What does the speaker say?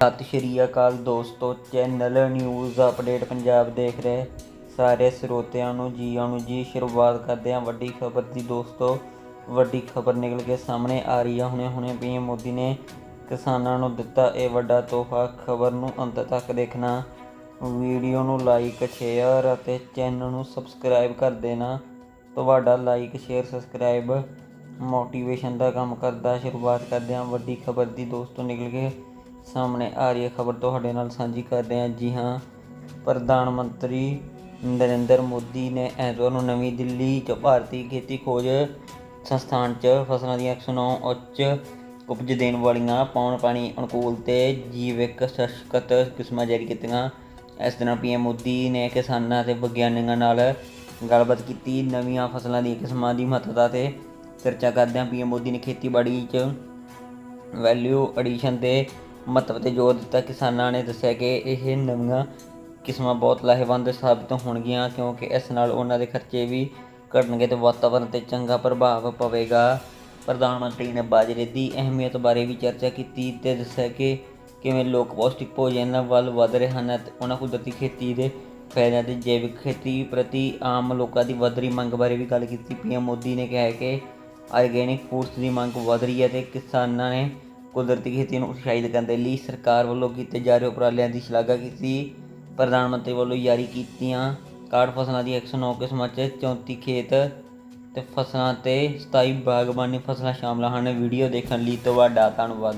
ਸਤਿ ਸ਼੍ਰੀ ਅਕਾਲ ਦੋਸਤੋ, channel news update Punjab ਦੇਖ ਰਹੇ ਸਾਰੇ ਸਰੋਤਿਆਂ ਨੂੰ ਜੀ ਆਇਆਂ ਨੂੰ ਜੀ। ਸ਼ੁਰੂਆਤ ਕਰਦੇ ਹਾਂ ਵੱਡੀ ਖਬਰ ਦੀ ਦੋਸਤੋ। ਵੱਡੀ ਖਬਰ ਨਿਕਲ ਕੇ ਸਾਹਮਣੇ ਆ ਰਹੀ ਹੈ ਹੁਣੇ ਹੁਣੇ ਪੀਐਮ ਮੋਦੀ ਨੇ ਕਿਸਾਨਾਂ ਨੂੰ ਦਿੱਤਾ ਇਹ ਵੱਡਾ ਤੋਹਫਾ। ਖਬਰ ਨੂੰ ਅੰਤ ਤੱਕ ਦੇਖਣਾ। ਵੀਡੀਓ ਨੂੰ ਲਾਈਕ, ਸ਼ੇਅਰ ਅਤੇ ਚੈਨਲ ਨੂੰ ਸਬਸਕ੍ਰਾਈਬ ਕਰ ਦੇਣਾ। ਤੁਹਾਡਾ ਲਾਈਕ, ਸ਼ੇਅਰ, ਸਬਸਕ੍ਰਾਈਬ ਮੋਟੀਵੇਸ਼ਨ ਦਾ ਕੰਮ ਕਰਦਾ। ਸ਼ੁਰੂਆਤ ਕਰਦੇ ਹਾਂ ਵੱਡੀ ਖਬਰ ਦੀ ਦੋਸਤੋ ਨਿਕਲ ਕੇ। ਸਾਹਮਣੇ ਆ ਰਹੀ ਹੈ ਖਬਰ ਤੁਹਾਡੇ ਨਾਲ ਸਾਂਝੀ ਕਰ ਰਹੇ ਹਾਂ। ਜੀ ਹਾਂ, ਪ੍ਰਧਾਨ ਮੰਤਰੀ ਨਰਿੰਦਰ ਮੋਦੀ ਨੇ ਐਤਵਾਰ ਨੂੰ ਨਵੀਂ ਦਿੱਲੀ 'ਚ ਭਾਰਤੀ ਖੇਤੀ ਖੋਜ ਸੰਸਥਾਨ 'ਚ ਫਸਲਾਂ ਦੀਆਂ 109 ਉੱਚ ਉਪਜ ਦੇਣ ਵਾਲੀਆਂ ਪੌਣ ਪਾਣੀ ਅਨੁਕੂਲ ਤੇ ਜੀਵਿਕ ਸ਼ਸ਼ਕਤ ਕਿਸਮਾਂ ਜਾਰੀ ਕੀਤੀਆਂ। ਇਸ ਦਿਨ ਪੀਐਮ ਮੋਦੀ ਨੇ ਕਿਸਾਨਾਂ ਤੇ ਵਿਗਿਆਨੀਆਂ ਨਾਲ ਗੱਲਬਾਤ ਕੀਤੀ। ਨਵੀਆਂ ਫਸਲਾਂ ਦੀਆਂ ਕਿਸਮਾਂ ਦੀ ਮਹੱਤਤਾ ਤੇ ਚਰਚਾ ਕਰਦਿਆਂ ਪੀਐਮ ਮੋਦੀ ਨੇ ਖੇਤੀਬਾੜੀ 'ਚ ਵੈਲਿਊ ਐਡੀਸ਼ਨ 'ਤੇ ਮਹੱਤਵ ਤੇ ਜ਼ੋਰ ਦਿੱਤਾ। ਕਿਸਾਨਾਂ ਨੇ ਦੱਸਿਆ ਕਿ ਇਹ ਨਵੀਆਂ ਕਿਸਮਾਂ ਬਹੁਤ ਲਾਹੇਵੰਦ ਸਾਬਤ ਹੋਣਗੀਆਂ ਕਿਉਂਕਿ ਇਸ ਨਾਲ ਉਹਨਾਂ ਦੇ ਖਰਚੇ ਵੀ ਘਟਣਗੇ ਤੇ ਵਾਤਾਵਰਣ ਤੇ ਚੰਗਾ ਪ੍ਰਭਾਵ ਪਵੇਗਾ। ਪ੍ਰਧਾਨ ਮੰਤਰੀ ਨੇ ਬਾਜਰੇ ਦੀ ਅਹਿਮੀਅਤ ਬਾਰੇ ਵੀ ਚਰਚਾ ਕੀਤੀ ਤੇ ਦੱਸਿਆ ਕਿ ਕਿਵੇਂ ਲੋਕ ਪੌਸ਼ਟਿਕ ਭੋਜਨ ਵੱਲ ਵਧ ਰਹੇ ਹਨ ਅਤੇ ਉਹਨਾਂ ਕੁਦਰਤੀ ਖੇਤੀ ਦੇ ਫਾਇਦਿਆਂ ਤੇ ਜੈਵਿਕ ਖੇਤੀ ਪ੍ਰਤੀ ਆਮ ਲੋਕਾਂ ਦੀ ਵਧ ਰਹੀ ਮੰਗ ਬਾਰੇ ਵੀ ਗੱਲ ਕੀਤੀ। ਪੀਐਮ ਮੋਦੀ ਨੇ ਕਿਹਾ ਕਿ ਆਰਗੈਨਿਕ ਫੂਡਸ ਦੀ ਮੰਗ ਵਧ ਰਹੀ ਹੈ ਤੇ ਕਿਸਾਨਾਂ ਨੇ ਕੁਦਰਤੀ ਖੇਤੀ ਨੂੰ ਉਤਸ਼ਾਹਿਤ ਕਰਨ ਦੇ ਲਈ ਸਰਕਾਰ ਵੱਲੋਂ ਕੀਤੇ ਜਾ ਰਹੇ ਉਪਰਾਲਿਆਂ ਦੀ ਸ਼ਲਾਘਾ ਕੀਤੀ। ਪ੍ਰਧਾਨ ਮੰਤਰੀ ਵੱਲੋਂ ਜਾਰੀ ਕੀਤੀਆਂ ਕਾਰਡ ਫਸਲਾਂ ਦੀ 109 ਕਿਸਮਾਂ 'ਚ 34 ਖੇਤ ਤੇ ਫਸਲਾਂ ਤੇ 27 ਬਾਗਬਾਨੀ ਫਸਲਾਂ ਸ਼ਾਮਲ ਹਨ। ਵੀਡੀਓ ਦੇਖਣ ਲਈ ਤੁਹਾਡਾ ਧੰਨਵਾਦ।